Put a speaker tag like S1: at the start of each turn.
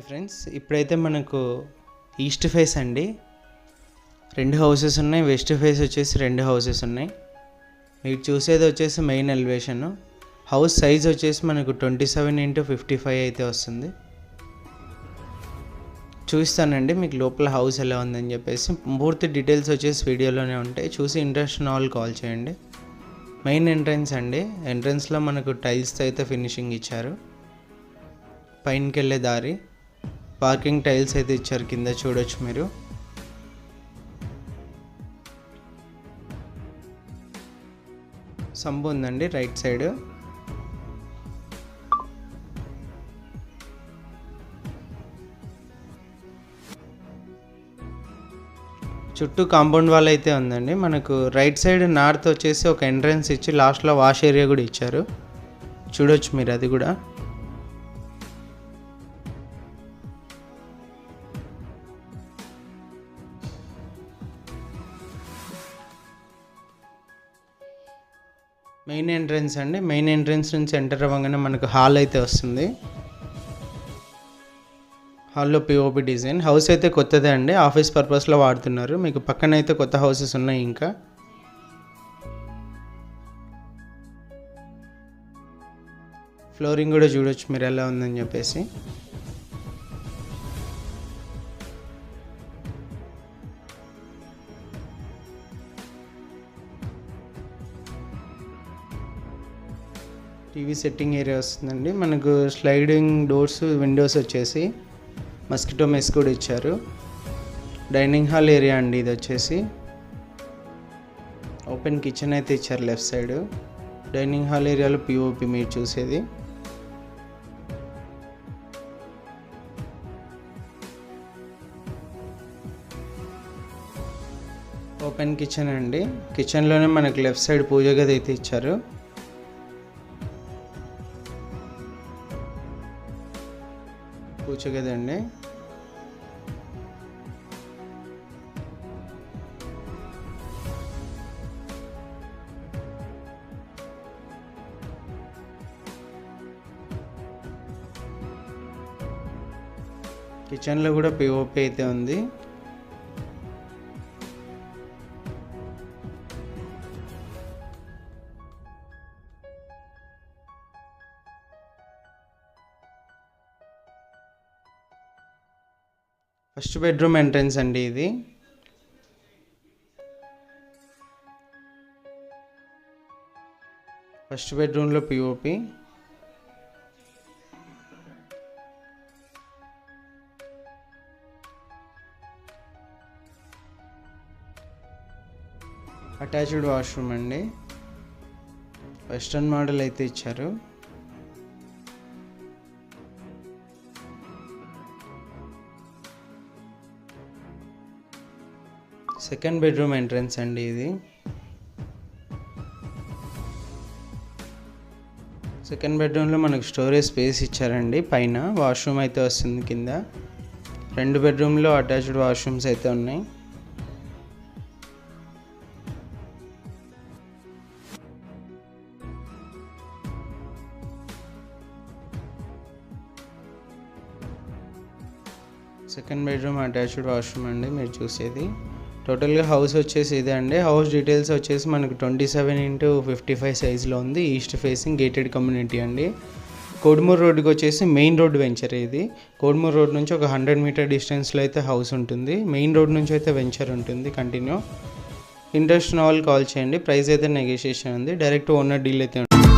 S1: Hi friends. ఇప్పుడైతే మనకు east face అండి. రెండు హౌసెస్ ఉన్నాయి. వెస్ట్ ఫేస్ వచ్చేసి రెండు హౌసెస్ ఉన్నాయి. మీరు చూసేది వచ్చేసి మెయిన్ ఎలివేషన్. హౌస్ సైజ్ వచ్చేసి మనకు twenty seven into fifty five అయితే వస్తుంది. చూస్తానండి మీకు లోపల హౌస్ ఎలా ఉందని చెప్పేసి. పూర్తి డీటెయిల్స్ వచ్చేసి వీడియోలోనే ఉంటాయి. చూసి ఇంట్రెస్ట్ ఉన్న వాళ్ళు కాల్ చేయండి. మెయిన్ ఎంట్రన్స్ అండి. ఎంట్రన్స్లో మనకు టైల్స్తో అయితే ఫినిషింగ్ ఇచ్చారు. పైనకి వెళ్ళే దారి. పార్కింగ్ టైల్స్ అయితే ఇచ్చారు కింద చూడొచ్చు మీరు. సంబు ఉందండి రైట్ సైడ్. చుట్టూ కాంపౌండ్ వాల్ అయితే ఉందండి. మనకు రైట్ సైడ్ నార్త్ వచ్చేసి ఒక ఎంట్రన్స్ ఇచ్చి లాస్ట్లో వాష్ ఏరియా కూడా ఇచ్చారు. చూడొచ్చు మీరు అది కూడా. మెయిన్ ఎంట్రన్స్ అండి. మెయిన్ ఎంట్రన్స్ నుంచి ఎంటర్ అవ్వగానే మనకు హాల్ అయితే వస్తుంది. హాల్లో పిఓపి డిజైన్. హౌస్ అయితే కొత్తదే అండి. ఆఫీస్ పర్పస్లో వాడుతున్నారు. మీకు పక్కన అయితే కొత్త హౌసెస్ ఉన్నాయి ఇంకా. ఫ్లోరింగ్ కూడా చూడొచ్చు మీరు ఎలా ఉందని చెప్పేసి. టీవీ సెట్టింగ్ ఏరియా వస్తుందండి. మనకు స్లైడింగ్ డోర్స్ విండోస్ వచ్చేసి మస్కిటో మెస్ కూడా ఇచ్చారు. డైనింగ్ హాల్ ఏరియా అండి ఇది వచ్చేసి. ఓపెన్ కిచెన్ అయితే ఇచ్చారు లెఫ్ట్ సైడ్ డైనింగ్ హాల్ ఏరియాలో పిఓపి మీరు చూసేది. ఓపెన్ కిచెన్ అండి. కిచెన్లోనే మనకు లెఫ్ట్ సైడ్ పూజ గది అయితే ఇచ్చారు. పూజ కదండి. కిచెన్లో కూడా పిఓపి అయితే ఉంది. ఫస్ట్ బెడ్రూమ్ ఎంట్రన్స్ అండి ఇది. ఫస్ట్ బెడ్రూమ్లో పిఓపి అటాచ్డ్ వాష్రూమ్ అండి. వెస్ట్రన్ మోడల్ అయితే ఇచ్చారు. సెకండ్ బెడ్రూమ్ ఎంట్రన్స్ అండి ఇది. సెకండ్ బెడ్రూమ్లో మనకు స్టోరేజ్ స్పేస్ ఇచ్చారండి. పైన వాష్రూమ్ అయితే వస్తుంది కింద. రెండు బెడ్రూమ్లో అటాచ్డ్ వాష్రూమ్స్ అయితే ఉన్నాయి. సెకండ్ బెడ్రూమ్ అటాచ్డ్ వాష్రూమ్ అండి మీరు చూసేది. టోటల్గా హౌస్ వచ్చేసి ఇదే అండి. హౌస్ డీటెయిల్స్ వచ్చేసి మనకు twenty seven into fifty five సైజ్లో ఉంది. ఈస్ట్ ఫేసింగ్ గేటెడ్ కమ్యూనిటీ అండి. కోడుమూరు రోడ్డుకి వచ్చేసి మెయిన్ రోడ్ వెంచర్ ఇది. కోడుమూరు రోడ్ నుంచి ఒక హండ్రెడ్ మీటర్ డిస్టెన్స్లో అయితే హౌస్ ఉంటుంది. మెయిన్ రోడ్ నుంచి అయితే వెంచర్ ఉంటుంది కంటిన్యూ. ఇంట్రెస్ట్ ఉన్న వాళ్ళు కాల్ చేయండి. ప్రైస్ అయితే నెగోషియేషన్ ఉంది. డైరెక్ట్ ఓనర్ డీల్ అయితే ఉంటుంది.